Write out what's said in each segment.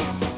Bye.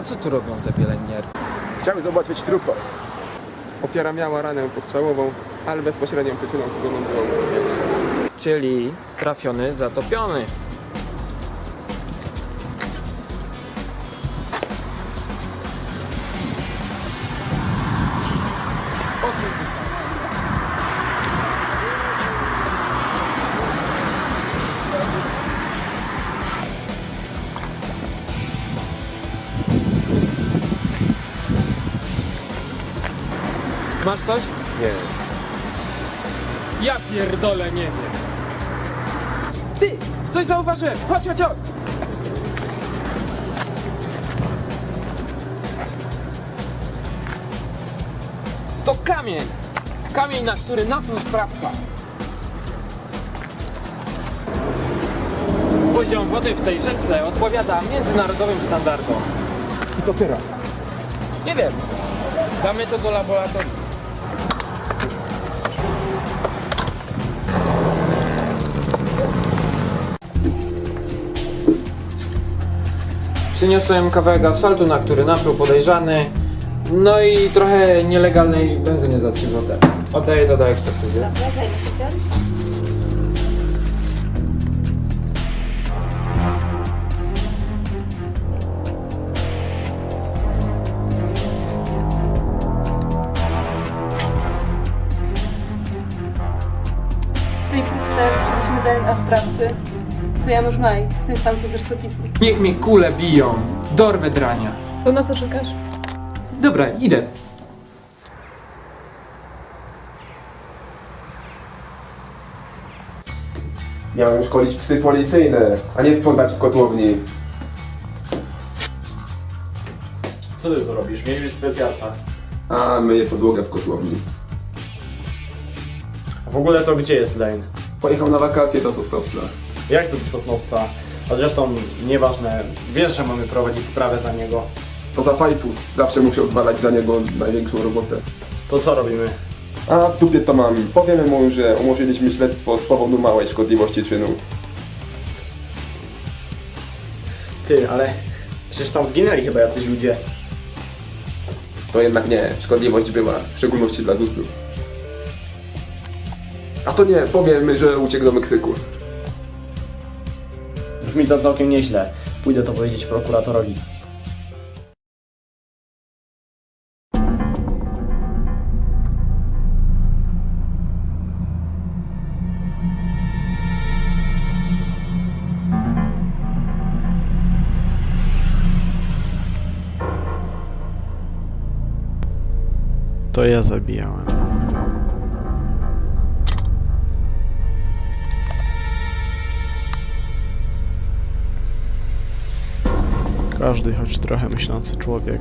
A co tu robią te pielęgniarki? Chciały zobaczyć trupa. Ofiara miała ranę postrzałową, ale bezpośrednią przyczyną zgonu było. Czyli trafiony, zatopiony. Masz coś? Nie. Ja pierdolę, nie wiem. Ty! Coś zauważyłem! Chodź, chodź, chodź! To kamień! Kamień, na który napluł sprawca. Poziom wody w tej rzece odpowiada międzynarodowym standardom. I co teraz? Nie wiem. Damy to do laboratorium. Przyniosłem kawałek asfaltu, na który napluł podejrzany. No i trochę nielegalnej benzyny za 3 zł. Oddaję to do ekspertyzy. Dobra, zajmę się tym. W tej próbce wzięliśmy DNA sprawcy. To Janusz Maj, ten sam co z rysopisu. Niech mnie kule biją. Dorwę drania. To na co czekasz? Dobra, idę. Miałem szkolić psy policyjne, a nie sprzątać w kotłowni. Co ty tu robisz? Mieliśmy specjalsa. A myję podłogę w kotłowni. A w ogóle to gdzie jest Lane? Pojechał na wakacje do Sosnowca. Jak to do Sosnowca? A zresztą nieważne, wiesz, że mamy prowadzić sprawę za niego. To za fajfus. Zawsze musiał zwalać za niego największą robotę. To co robimy? A w dupie to mam. Powiemy mu, że umorzyliśmy śledztwo z powodu małej szkodliwości czynu. Ty, ale przecież tam zginęli chyba jacyś ludzie. To jednak nie, szkodliwość była, w szczególności dla ZUS-u. A to nie, powiemy, że uciekł do Meksyku. Brzmi to całkiem nieźle. Pójdę to powiedzieć prokuratorowi. To ja zabijałem. Każdy, choć trochę myślący człowiek,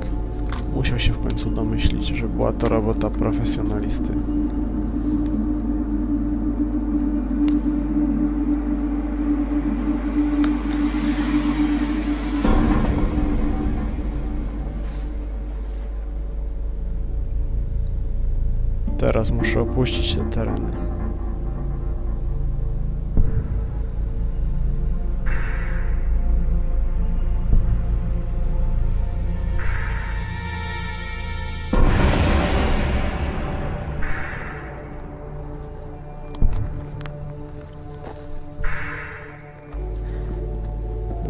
musiał się w końcu domyślić, że była to robota profesjonalisty. Teraz muszę opuścić te tereny.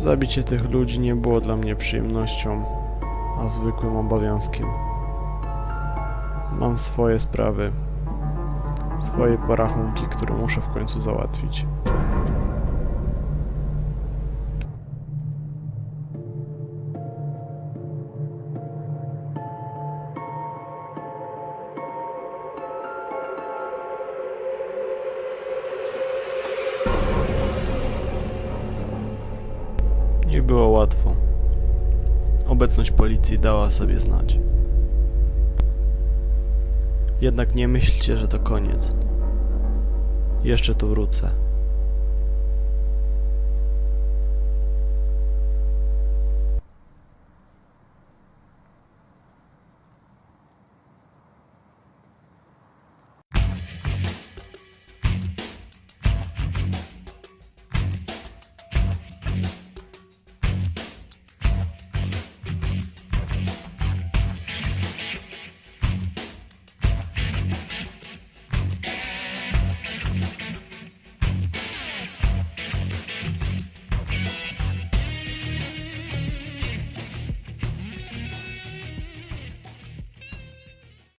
Zabicie tych ludzi nie było dla mnie przyjemnością, a zwykłym obowiązkiem. Mam swoje sprawy, swoje porachunki, które muszę w końcu załatwić. Było łatwo. Obecność policji dała sobie znać. Jednak nie myślcie, że to koniec. Jeszcze tu wrócę.